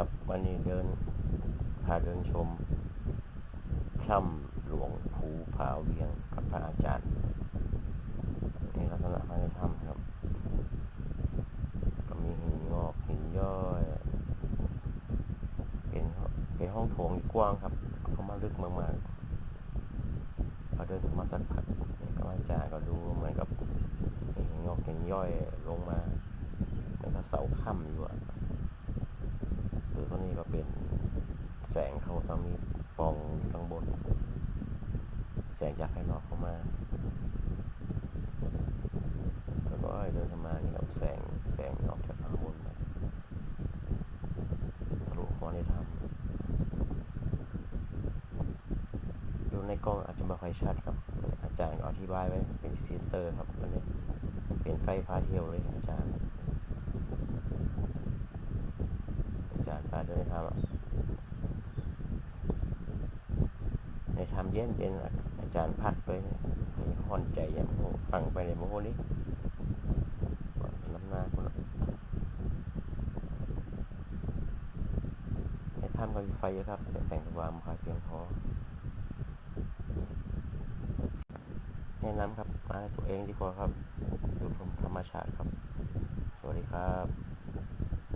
ครับวันนี้เดินพาเดินชมถ้ำหลวงภูผาเวียงกับพระอาจารย์นี่ลักษณะภายในถ้ำครับ ก็มีหินงอกหินย่อยเป็นห้องเป็นห้องโถงกว้างครับเข้ามาลึกมากๆพอเดินมาสักพักก็อาจารย์ก็ดูเหมือนกับหินงอกหินย่อยลงมาเหมือนกับเสาค่ำอยู่อะคือตัวนี้ก็เป็น แสงเขาต้องมีปองข้างบน แสงจากภายนอกเข้ามา แล้วก็เดินเข้ามานี่ครับแสงแสงออกจากข้างบนทะลุเข้ามาในถ้ำดูในกล้องอาจจะไม่ค่อยชัดครับ อาจารย์อธิบายไว้เป็นซีเตอร์ครับอันนี้เป็นไฟพาเที่ยวเลยอาจารย์อาจารย์พาเดินในถ้ำอะในถ้ำ เย็นเย็นอาจารย์พัดไปห่อนใจอย่างโอ้ฟังไปเลยโมโหนี้น้ำหน้าคนละในถ้ำก็มีไฟเยอะครับแต่แสงสว่างม่ค่อเพียงพอแนะนำครับมาตัวเองดีกว่าครับดูชมธรรมชาติครับ สวัสดีครับ